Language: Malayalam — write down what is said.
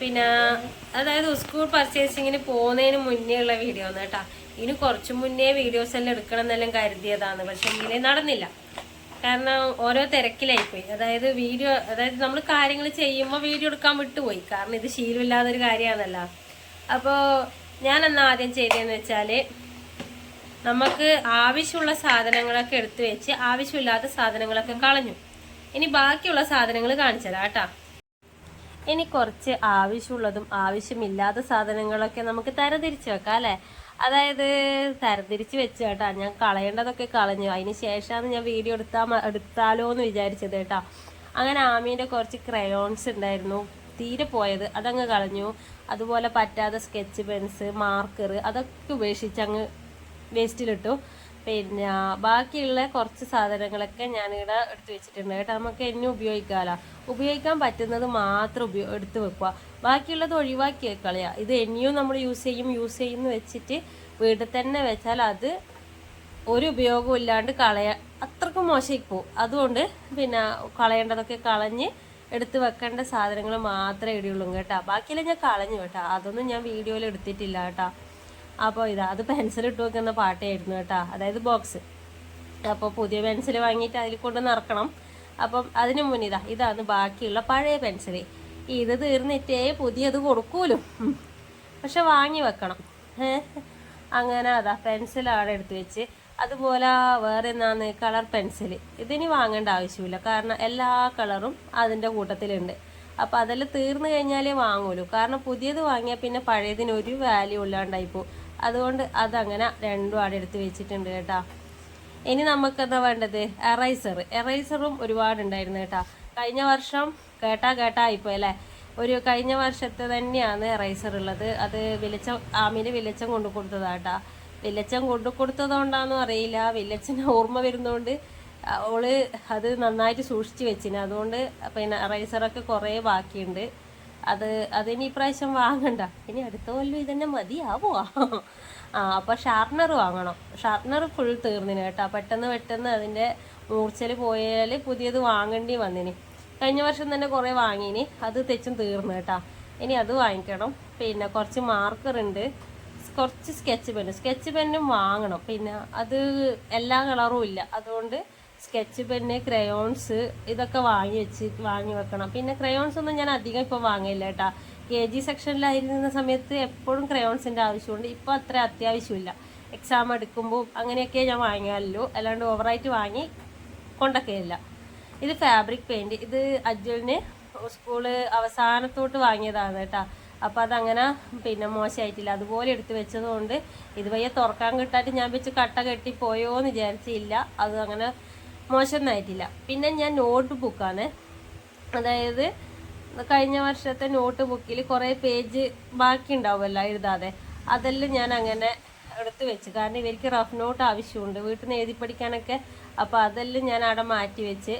പിന്നെ അതായത് സ്കൂൾ പർച്ചേസിങ്ങിന് പോകുന്നതിന് മുന്നേ ഉള്ള വീഡിയോ ആണ് കേട്ടോ. ഇനി കുറച്ചു മുന്നേ വീഡിയോസ് എല്ലാം എടുക്കണം എന്നെല്ലാം കരുതിയതാണ്. പക്ഷെ ഇങ്ങനെ നടന്നില്ല. കാരണം ഓരോ തിരക്കിലായിപ്പോയി. അതായത് വീഡിയോ അതായത് നമ്മൾ കാര്യങ്ങൾ ചെയ്യുമ്പോൾ വീഡിയോ എടുക്കാൻ വിട്ടുപോയി. കാരണം ഇത് ശീലമില്ലാത്തൊരു കാര്യമാണല്ലോ. അപ്പോൾ ഞാൻ അന്ന് ആദ്യം ചെയ്തതെന്ന് വെച്ചാൽ നമുക്ക് ആവശ്യമുള്ള സാധനങ്ങളൊക്കെ എടുത്തു വെച്ച് ആവശ്യമില്ലാത്ത സാധനങ്ങളൊക്കെ കളഞ്ഞു. ഇനി ബാക്കിയുള്ള സാധനങ്ങൾ കാണിച്ചു തരാം കേട്ടോ. ഇനി കുറച്ച് ആവശ്യമുള്ളതും ആവശ്യമില്ലാത്ത സാധനങ്ങളൊക്കെ നമുക്ക് തരംതിരിച്ച് വെക്കാം അല്ലേ? അതായത് തരംതിരിച്ച് വെച്ച് കേട്ടാ. ഞാൻ കളയേണ്ടതൊക്കെ കളഞ്ഞു. അതിന് ശേഷമാണ് ഞാൻ വീഡിയോ എടുത്താൽ എടുത്താലോ എന്ന് വിചാരിച്ചത് കേട്ടാ. അങ്ങനെ ആമീന്റെ കുറച്ച് ക്രയോൺസ് ഉണ്ടായിരുന്നു. തീരെ പോയത്. അതങ്ങ് കളഞ്ഞു. അതുപോലെ പറ്റാത്ത സ്കെച്ച് പെൻസ് മാർക്കർ അതൊക്കെ ഉപേക്ഷിച്ച് അങ്ങ് വേസ്റ്റിലിട്ടു പിന്നെ ബാക്കിയുള്ള കുറച്ച് സാധനങ്ങളൊക്കെ ഞാനിവിടെ എടുത്തു വെച്ചിട്ടുണ്ട്. കേട്ടോ നമുക്ക് എന്നെ ഉപയോഗിക്കാമല്ലോ ഉപയോഗിക്കാൻ പറ്റുന്നത് മാത്രം ഉപയോ എടുത്ത് വെക്കുക. ബാക്കിയുള്ളത് ഒഴിവാക്കി കളയുക ഇത് എന്നെയും നമ്മൾ യൂസ് ചെയ്യും യൂസ് ചെയ്യുംന്ന് വെച്ചിട്ട് വീട്ടിൽ തന്നെ വെച്ചാൽ അത് ഒരു ഉപയോഗവും ഇല്ലാണ്ട് കളയ അത്രക്കും മോശമായി അതുകൊണ്ട് പിന്നെ കളയേണ്ടതൊക്കെ കളഞ്ഞ് എടുത്ത് വെക്കേണ്ട സാധനങ്ങൾ മാത്രമേ ഇടിയുള്ളൂ കേട്ടോ. ബാക്കിയെല്ലാം ഞാൻ കളഞ്ഞു കേട്ടോ. അതൊന്നും ഞാൻ വീഡിയോയിൽ എടുത്തിട്ടില്ല കേട്ടോ. അപ്പോൾ ഇതാ അത് പെൻസിൽ ഇട്ട് വെക്കുന്ന പാട്ടായിരുന്നു കേട്ടോ. അതായത് ബോക്സ് അപ്പോൾ പുതിയ പെൻസിൽ വാങ്ങിയിട്ട് അതിൽ കൊണ്ട് നിറക്കണം അപ്പം അതിന് മുന്നിതാ ഇതാണ് ബാക്കിയുള്ള പഴയ പെൻസിൽ ഇത് തീർന്നിട്ടേ പുതിയത് കൊടുക്കൂലും. പക്ഷെ വാങ്ങി വെക്കണം? അങ്ങനെ അതാ പെൻസിലാണ് എടുത്തു വെച്ച്. അതുപോലെ വേറെ എന്നാന്ന് കളർ പെൻസിൽ ഇതിനി വാങ്ങേണ്ട ആവശ്യമില്ല. കാരണം എല്ലാ കളറും അതിന്റെ കൂട്ടത്തിലുണ്ട്. അപ്പം അതെല്ലാം തീർന്നു കഴിഞ്ഞാലേ വാങ്ങുള്ളൂ കാരണം പുതിയത് വാങ്ങിയാൽ പിന്നെ പഴയതിന് ഒരു വാല്യൂ ഇല്ലാണ്ടായിപ്പോ അതുകൊണ്ട് അതങ്ങനെ രണ്ടും ആടെ എടുത്ത് വെച്ചിട്ടുണ്ട് കേട്ടോ. ഇനി നമുക്കെന്താ വേണ്ടത്? എറൈസർ എറൈസറും ഒരുപാടുണ്ടായിരുന്നു കേട്ടാ. കഴിഞ്ഞ വർഷം കേട്ടാ കേട്ടാ ഇപ്പോൾ അല്ലേ? ഒരു കഴിഞ്ഞ വർഷത്തെ തന്നെയാണ് എറൈസർ ഉള്ളത്. അത് വിലച്ചം ആമിന് വിലച്ചം കൊണ്ടു കൊടുത്തതാട്ടാ വിലച്ചം കൊണ്ടു കൊടുത്തതുകൊണ്ടാണെന്നും അറിയില്ല. വിലച്ചന് ഓർമ്മ വരുന്നതുകൊണ്ട് അവൾ അത് നന്നായിട്ട് സൂക്ഷിച്ചു വെച്ചിന്. അതുകൊണ്ട് പിന്നെ എറൈസറൊക്കെ കുറേ ബാക്കിയുണ്ട്. അത് അതിനി ഇപ്രാവശ്യം വാങ്ങണ്ട. ഇനി അടുത്ത കൊല്ലം ഇതന്നെ മതിയാവോ ആ അപ്പോൾ ഷാർപ്നർ വാങ്ങണം. ഷാർപ്നർ ഫുൾ തീർന്നിന് കേട്ടോ. പെട്ടെന്ന് പെട്ടെന്ന് അതിന്റെ മൂർച്ചൽ പോയാൽ പുതിയത് വാങ്ങേണ്ടി വന്നിന്. കഴിഞ്ഞ വർഷം തന്നെ കുറേ വാങ്ങിനി. അത് തെച്ചും തീർന്നു കേട്ടോ. ഇനി അത് വാങ്ങിക്കണം. പിന്നെ കുറച്ച് മാർക്കർ ഉണ്ട് കുറച്ച് സ്കെച്ച് പെൻ സ്കെച്ച് പെന്നും വാങ്ങണം. പിന്നെ അത് എല്ലാ കളറും ഇല്ല. അതുകൊണ്ട് സ്കെച്ച് പെന്ന് ക്രയോൺസ് ഇതൊക്കെ വാങ്ങി വെച്ച് വാങ്ങി വെക്കണം. പിന്നെ ക്രയോൺസ് ഒന്നും ഞാൻ അധികം ഇപ്പോൾ വാങ്ങില്ല കേട്ടാ. കെ ജി സെക്ഷനിലായിരുന്ന സമയത്ത് എപ്പോഴും ക്രയോൺസിന്റെ ആവശ്യമുണ്ട്. ഇപ്പോൾ അത്ര അത്യാവശ്യമില്ല. എക്സാം എടുക്കുമ്പോൾ അങ്ങനെയൊക്കെ ഞാൻ വാങ്ങിയാലല്ലോ അല്ലാണ്ട് ഓവറായിട്ട് വാങ്ങി കൊണ്ടൊക്കെയില്ല. ഇത് ഫാബ്രിക് പെയിന്റ്. ഇത് അജ്വലിന് സ്കൂൾ അവസാനത്തോട്ട് വാങ്ങിയതാണ് കേട്ടാ. അപ്പോൾ അതങ്ങനെ പിന്നെ മോശമായിട്ടില്ല. അതുപോലെ എടുത്ത് വെച്ചതുകൊണ്ട് ഇത് വയ്യ തുറക്കാൻ കിട്ടാട്ട് ഞാൻ വെച്ച് കട്ട കെട്ടി പോയോ എന്ന് വിചാരിച്ചില്ല. അത് അങ്ങനെ മോശമൊന്നായിട്ടില്ല പിന്നെ ഞാൻ നോട്ട് ബുക്കാണ് അതായത് കഴിഞ്ഞ വർഷത്തെ നോട്ട് ബുക്കിൽ കുറേ പേജ് ബാക്കി ഉണ്ടാവുമല്ലോ എഴുതാതെ. അതെല്ലാം ഞാൻ അങ്ങനെ എടുത്ത് വെച്ച്. കാരണം ഇവർക്ക് റഫ് നോട്ട് ആവശ്യമുണ്ട്. വീട്ടിൽ നിന്ന് എഴുതി പഠിക്കാനൊക്കെ. അപ്പോൾ അതെല്ലാം ഞാൻ അവിടെ മാറ്റി വെച്ച്